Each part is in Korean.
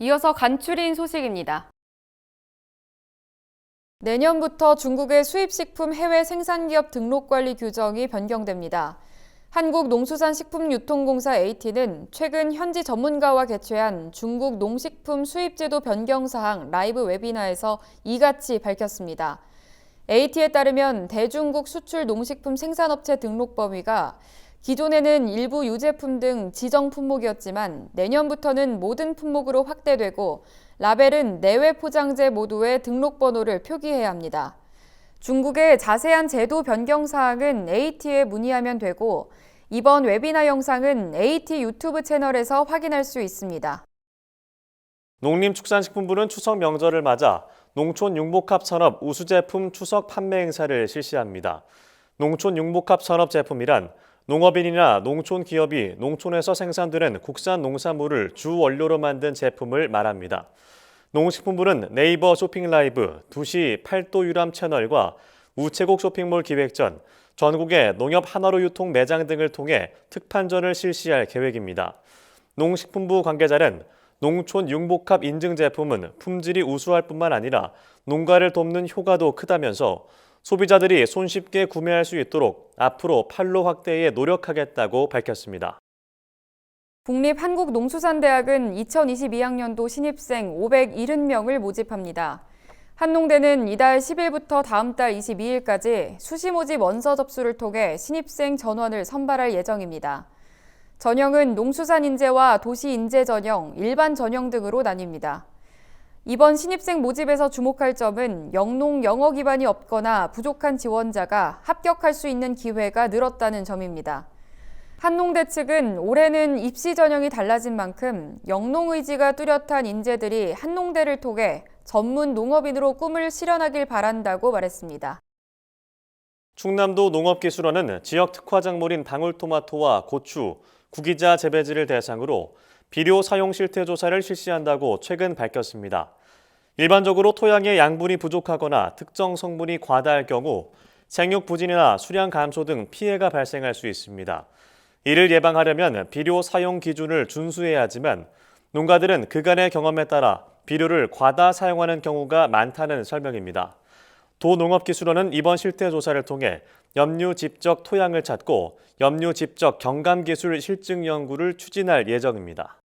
이어서 간추린 소식입니다. 내년부터 중국의 수입식품 해외 생산기업 등록관리 규정이 변경됩니다. 한국농수산식품유통공사 AT는 최근 현지 전문가와 개최한 중국 농식품 수입제도 변경 사항 라이브 웨비나에서 이같이 밝혔습니다. AT에 따르면 대중국 수출 농식품 생산업체 등록 범위가 기존에는 일부 유제품 등 지정 품목이었지만 내년부터는 모든 품목으로 확대되고 라벨은 내외 포장재 모두의 등록 번호를 표기해야 합니다. 중국의 자세한 제도 변경 사항은 AT에 문의하면 되고 이번 웨비나 영상은 AT 유튜브 채널에서 확인할 수 있습니다. 농림축산식품부는 추석 명절을 맞아 농촌 융복합 산업 우수 제품 추석 판매 행사를 실시합니다. 농촌 융복합 산업 제품이란 농업인이나 농촌 기업이 농촌에서 생산되는 국산 농산물을 주 원료로 만든 제품을 말합니다. 농식품부는 네이버 쇼핑 라이브 2시 8도 유람 채널과 우체국 쇼핑몰 기획전, 전국의 농협 한화로 유통 매장 등을 통해 특판전을 실시할 계획입니다. 농식품부 관계자는 농촌 융복합 인증 제품은 품질이 우수할 뿐만 아니라 농가를 돕는 효과도 크다면서 소비자들이 손쉽게 구매할 수 있도록 앞으로 판로 확대에 노력하겠다고 밝혔습니다. 국립한국농수산대학은 2022학년도 신입생 570명을 모집합니다. 한농대는 이달 10일부터 다음 달 22일까지 수시 모집 원서 접수를 통해 신입생 전원을 선발할 예정입니다. 전형은 농수산 인재와 도시 인재 전형, 일반 전형 등으로 나뉩니다. 이번 신입생 모집에서 주목할 점은 영농 영어 기반이 없거나 부족한 지원자가 합격할 수 있는 기회가 늘었다는 점입니다. 한농대 측은 올해는 입시 전형이 달라진 만큼 영농 의지가 뚜렷한 인재들이 한농대를 통해 전문 농업인으로 꿈을 실현하길 바란다고 말했습니다. 충남도 농업기술원은 지역 특화 작물인 방울토마토와 고추, 구기자 재배지를 대상으로 비료 사용 실태 조사를 실시한다고 최근 밝혔습니다. 일반적으로 토양의 양분이 부족하거나 특정 성분이 과다할 경우 생육 부진이나 수량 감소 등 피해가 발생할 수 있습니다. 이를 예방하려면 비료 사용 기준을 준수해야 하지만 농가들은 그간의 경험에 따라 비료를 과다 사용하는 경우가 많다는 설명입니다. 도농업기술원은 이번 실태 조사를 통해 염류 집적 토양을 찾고 염류 집적 경감 기술 실증 연구를 추진할 예정입니다.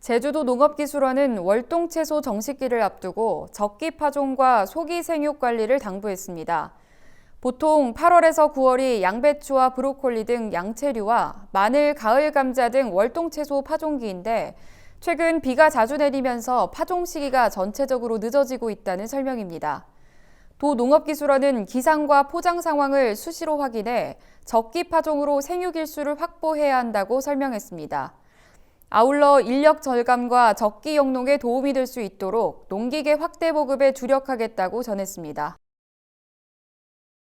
제주도 농업기술원은 월동 채소 정식기를 앞두고 적기 파종과 소기 생육 관리를 당부했습니다. 보통 8월에서 9월이 양배추와 브로콜리 등 양채류와 마늘, 가을 감자 등 월동 채소 파종기인데 최근 비가 자주 내리면서 파종 시기가 전체적으로 늦어지고 있다는 설명입니다. 도 농업기술원은 기상과 포장 상황을 수시로 확인해 적기 파종으로 생육 일수를 확보해야 한다고 설명했습니다. 아울러 인력 절감과 적기 영농에 도움이 될 수 있도록 농기계 확대 보급에 주력하겠다고 전했습니다.